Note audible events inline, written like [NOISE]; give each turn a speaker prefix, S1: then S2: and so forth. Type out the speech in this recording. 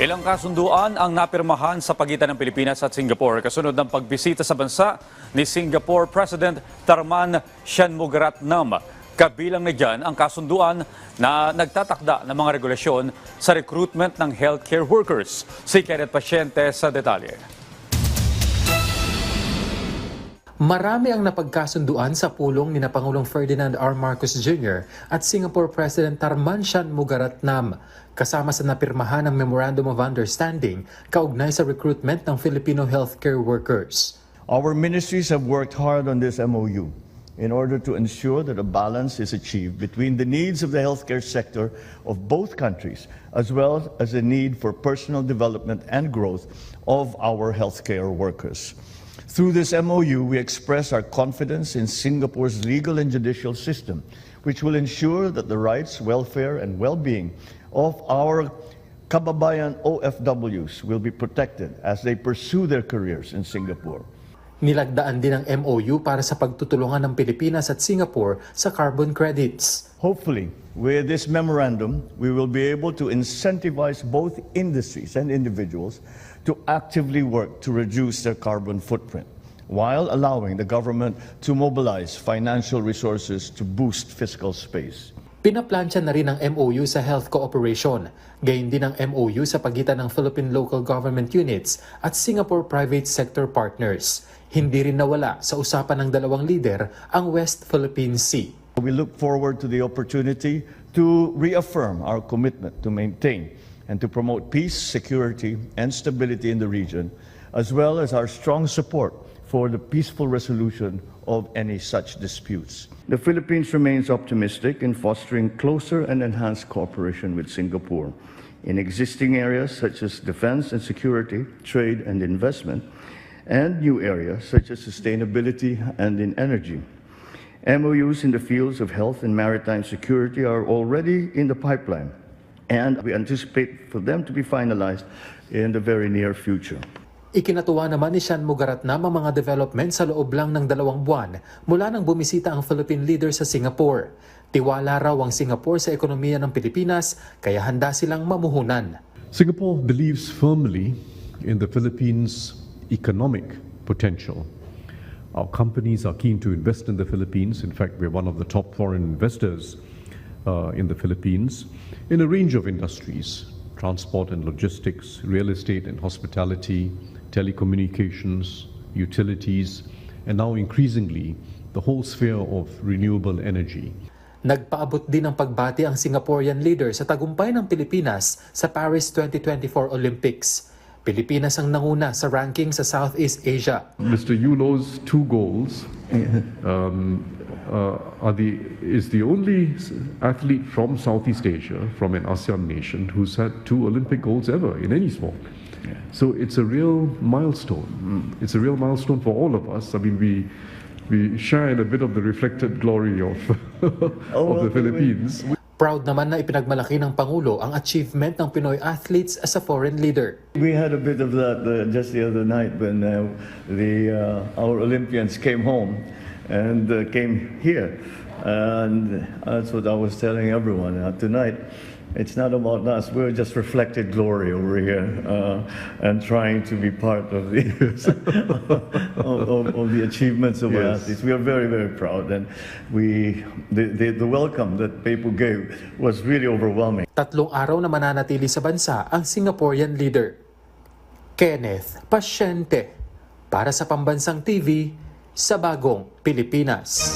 S1: Ilang kasunduan ang napirmahan sa pagitan ng Pilipinas at Singapore kasunod ng pagbisita sa bansa ni Singapore President Tarman Shanmugaratnam. Kabilang na dyan ang kasunduan na nagtatakda ng mga regulasyon sa recruitment ng healthcare workers. Si Kenneth Pasyente sa detalye.
S2: Marami ang napagkasunduan sa pulong ni na Pangulong Ferdinand R. Marcos Jr. at Singapore President Tarman Shanmugaratnam kasama sa napirmahan ng Memorandum of Understanding kaugnay sa recruitment ng Filipino healthcare workers.
S3: Our ministries have worked hard on this MOU in order to ensure that a balance is achieved between the needs of the healthcare sector of both countries, as well as the need for personal development and growth of our healthcare workers. Through this MOU, we express our confidence in Singapore's legal and judicial system, which will ensure that the rights, welfare, and well being of our Kababayan OFWs will be protected as they pursue their careers in Singapore.
S2: Nilagdaan din ang MOU para sa pagtutulungan ng Pilipinas at Singapore sa carbon credits.
S3: Hopefully, with this memorandum, we will be able to incentivize both industries and individuals to actively work to reduce their carbon footprint, while allowing the government to mobilize financial resources to boost fiscal space.
S2: Pinaplansya na rin ang MOU sa health cooperation. Gayun din ang MOU sa pagitan ng Philippine Local Government Units at Singapore Private Sector Partners. Hindi rin nawala sa usapan ng dalawang lider ang West Philippine Sea.
S3: We look forward to the opportunity to reaffirm our commitment to maintain and to promote peace, security, and stability in the region, as well as our strong support for the peaceful resolution of any such disputes. The Philippines remains optimistic in fostering closer and enhanced cooperation with Singapore in existing areas such as defense and security, trade and investment, and new areas such as sustainability and in energy. MOUs in the fields of health and maritime security are already in the pipeline, and we anticipate for them to be finalized in the very near future.
S2: Ikinatuwa naman ni Sean Mugaratnam ang mga development sa loob lang ng dalawang buwan mula nang bumisita ang Philippine leader sa Singapore. Tiwala raw ang Singapore sa ekonomiya ng Pilipinas kaya handa silang mamuhunan.
S4: Singapore believes firmly in the Philippines' economic potential. Our companies are keen to invest in the Philippines. In fact, we're one of the top foreign investors uh, in the Philippines in a range of industries transport and logistics, real estate and hospitality, telecommunications, utilities, and now increasingly the whole sphere of renewable energy.
S2: Nagpaabot din ng pagbati ang Singaporean leader sa tagumpay ng Pilipinas sa Paris 2024 Olympics. Pilipinas ang nanguna sa ranking sa Southeast Asia.
S4: Mr. Yulo's two goals um, uh, are the, is the only athlete from Southeast Asia, from an ASEAN nation, who's had two Olympic goals ever in any sport. So it's a real milestone. It's a real milestone for all of us. I mean, we we share in a bit of the reflected glory of, [LAUGHS] of the Philippines.
S2: Proud naman na ipinagmalaki ng Pangulo ang achievement ng Pinoy athletes as a foreign leader.
S3: We had a bit of that uh, just the other night when uh, the uh, our Olympians came home and uh, came here, and that's what I was telling everyone uh, tonight. It's not about us. We're just reflected glory over here, uh, and trying to be part of the [LAUGHS] of, of, of the achievements of our
S4: Yes.
S3: athletes. We are very, very proud, and we the, the, the welcome that people gave was really overwhelming.
S2: Tatlong araw na mananatili sa bansa ang Singaporean leader. Kenneth Pasyente para sa Pambansang TV sa Bagong Pilipinas.